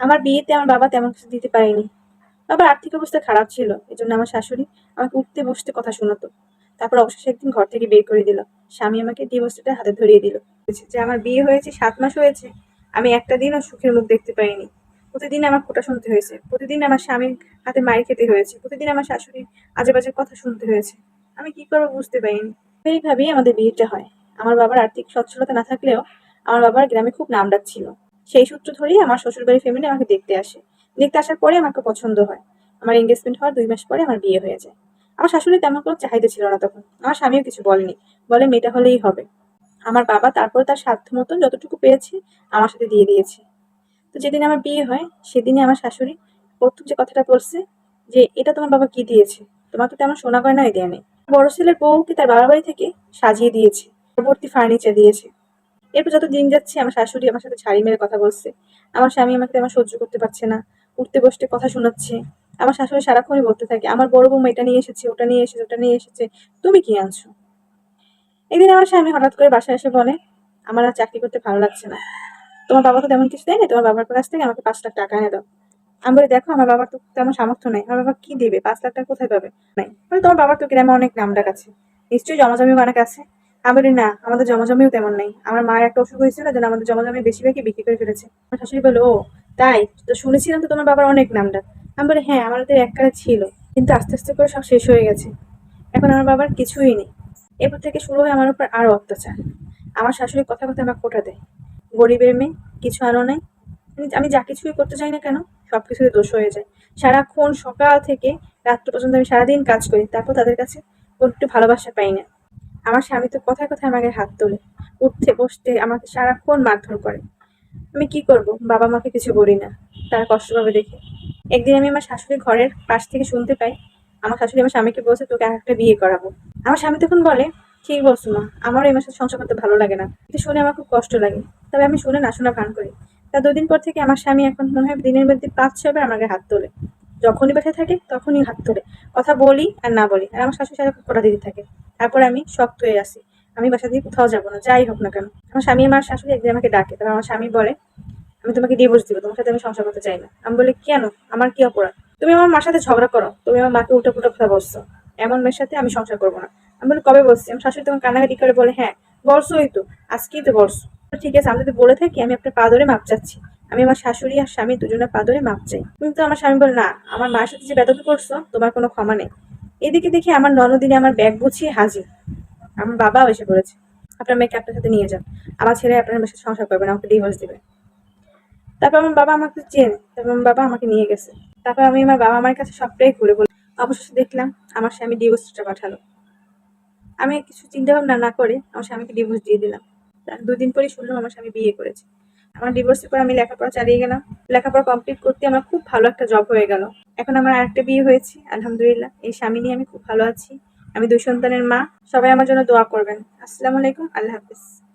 আমার বিয়েতে আমার বাবা তেমন কিছু দিতে পারেনি। বাবার আর্থিক অবস্থা খারাপ ছিল এই জন্য আমার শাশুড়ি আমাকে উঠতে বসতে কথা শোনাতো। তারপর অবশেষে একদিন ঘর থেকে বের করে দিল। স্বামী আমাকে ডিভোর্সটা হাতে ধরিয়ে দিল। যে, আমার বিয়ে হয়েছে, সাত মাস হয়েছে। আমি একটা দিনও সুখের মুখ দেখতে পাইনি। প্রতিদিন আমার খোটা শুনতে হয়েছে। প্রতিদিন আমার স্বামীর হাতে মায়ের খেতে হয়েছে। প্রতিদিন আমার শাশুড়ির আজে বাজে কথা শুনতে হয়েছে। আমি কি করব বুঝতে পারিনি। এইভাবেই আমাদের বিয়েটা হয়। আমার বাবার আর্থিক সচ্ছলতা না থাকলেও আমার বাবার গ্রামে খুব নাম ডাক ছিল। সেই সূত্র ধরেই আমার শ্বশুরবাড়ির ফ্যামিলি আমাকে দেখতে আসে। দেখতে আসার পরে আমাকে পছন্দ হয়। আমার এঙ্গেজমেন্ট হওয়ার দুই মাস পরে আমার বিয়ে হয়ে যায়। আমার শাশুড়ি তেমন কোনো চাহিদা ছিল না তখন। আমার স্বামীও কিছু বলেনি। বলে, মেয়েটা হলেই হবে। আমার বাবা তারপর তার সাধ্য মতন যতটুকু পেয়েছে আমার সাথে দিয়ে দিয়েছে। তো যেদিন আমার বিয়ে হয়, সেদিনই আমার শাশুড়ি প্রথম যে কথাটা বলছে যে, এটা তোমার বাবা কি দিয়েছে? তোমাকে তেমন সোনা গয়নাই দেয় নেই। বড় ছেলের বউকে তার বাবার বাড়ি থেকে সাজিয়ে দিয়েছে। পরবর্তী ফার্নিচার দিয়েছে। এরপর যত দিন যাচ্ছে আমার শাশুড়ি আমার সাথে ছাড়ি মেরে কথা বলছে। আমার স্বামী আমাকে তেমন সহ্য করতে পারছে না। উঠতে বসতে কথা শোনাচ্ছে। আমার শাশুড়ি সারাক্ষণই বলতে থাকে, আমার বড় বৌমা এটা নিয়ে এসেছে, ওটা নিয়ে এসেছে, ওটা নিয়ে এসেছে। তুমি কি আনছো? একদিন আমার স্বামী হঠাৎ করে বাসায় এসে বলে, আমার আর চাকরি করতে ভালো লাগছে না। তোমার বাবা তো তেমন কিছু দেয় না তোমার বাবার কাছ থেকে আমাকে পাঁচ লাখ টাকা এনে দাও। আমি বলে, দেখো, আমার বাবার তো তেমন সামর্থ্য নেই। আমার বাবা কি দেবে? পাঁচ লাখ টাকা কোথায় পাবে? নাই। তোমার বাবার তো গ্রামে অনেক নাম ডাক আছে। নিশ্চয়ই জমাজমি অনেক আছে। আমি বলি না, আমাদের জমাজমিও তেমন নেই। আমার মায়ের একটা অসুখ হয়েছিল যেন আমাদের জমাজমি বেশিরভাগই বিক্রি করে ফেলেছে। আমার শাশুড়ি বলে ও, তাই? তো শুনেছিলাম তো তোমার বাবার অনেক নাম ডাক আমি বলি হ্যাঁ আমার তো এককালে ছিল, কিন্তু আস্তে আস্তে করে সব শেষ হয়ে গেছে। এখন আমার বাবার কিছুই নেই। এরপর থেকে শুরু হয় আমার উপর আরও অত্যাচার। আমার শাশুড়ি কথা কথা আমার কোটা দেয়। গরিবের মেয়ে, কিছু আরও নাই। আমি- যা কিছুই করতে চাই না কেন, সব কিছুতে দোষ হয়ে যায়। সারাক্ষণ সকাল থেকে রাত্র পর্যন্ত আমি সারাদিন কাজ করি, তারপর তাদের কাছে একটু ভালোবাসা পাই না। আমার স্বামী তো কথায় কথায় আমাকে হাত তোলে, উঠতে বসতে আমাকে সারাক্ষণ মারধর করে। আমি কি করব? বাবা মাকে কিছু বলি না, তারা কষ্ট পাবে দেখে। একদিন আমি আমার শাশুড়ি ঘরের পাশ থেকে শুনতে পাই, আমার শাশুড়ি আমার স্বামীকে বলছে, তোকে একটা বিয়ে করাবো। আমার স্বামী তখন বলে, ঠিক বলছো মা, আমারও এই মাসে সংসার করতে ভালো লাগে না। এটা শুনে আমার খুব কষ্ট লাগে। তবে আমি শুনে না, শোনা ভান করি। তা দুদিন পর থেকে আমার স্বামী এখন মনে হয় দিনের মধ্যে পাঁচ ছয়বার আমাকে হাত তোলে। যখনই বাসায় থাকে, তখনই হাত তোলে। কথা বলি আর না বলি, আর আমার শাশুড়ি সারা কটা দিতে থাকে। তারপর আমি শক্ত হয়ে আসি আমি বাসা দিয়ে কোথাও যাব না, যাই হোক না কেন। আমার স্বামী আমার শাশুড়ি একদিন আমাকে ডাকে তবে আমার স্বামী বলে, আমি তোমাকে ডিভোর্স দিব, তোমার সাথে আমি সংসার করতে চাই না। আমি বলি, কেন? আমার কি অপরাধ? তুমি আমার মার সাথে ঝগড়া করো, তুমি আমার মাকে উল্টো পুল্টো কথা বলছো। এমন মেয়ের সাথে আমি সংসার করব না। আমি বলি, কবে বলছি? আমার শাশুড়ি তখন কান্নাকাটি করে বলে হ্যাঁ বলছোই তো, আজকেই তো বলছো। ঠিক আছে, আমি যদি বলে থাকি, আমি আপনার পা ধরে মাপ চাচ্ছি। আমি আমার শাশুড়ি আর স্বামী দুজনের পা ধরে মাপ চাই। কিন্তু আমার স্বামী বলে, না, আমার মায়ের সাথে যে বেদবি করছ, তোমার কোনো ক্ষমা নেই। এদিকে দেখি আমার ননদিনে আমার ব্যাগ গুছিয়ে হাজির। আমার বাবাও এসে পড়েছে। আপনার মেয়েকে আপনার সাথে নিয়ে যান। আমার ছেলে আপনার মেয়ের সংসার করবে না, আমাকে ডিভোর্স দেবে। তারপর আমার বাবা আমাকে চেনে। তারপর আমার বাবা আমাকে নিয়ে গেছে। তারপর আমি আমার বাবা আমার কাছে সবটাই ঘুরে বলি। অবশেষে দেখলাম আমার স্বামী ডিভোর্সটা পাঠালো। আমি কিছু চিন্তা ভাবনা না করে আমার স্বামীকে ডিভোর্স দিয়ে দিলাম। দুদিন পরেই শুনলাম আমার স্বামী বিয়ে করেছে। আমার ডিভোর্সের পর আমি লেখাপড়া চালিয়ে গেলাম। লেখাপড়া কমপ্লিট করতে আমার খুব ভালো একটা জব হয়ে গেল। এখন আমার আরেকটা বিয়ে হয়েছে, আলহামদুলিল্লাহ। এই স্বামী নিয়ে আমি খুব ভালো আছি। আমি দুই সন্তানের মা। সবাই আমার জন্য দোয়া করবেন। আসসালামু আলাইকুম। আল্লাহ হাফিজ।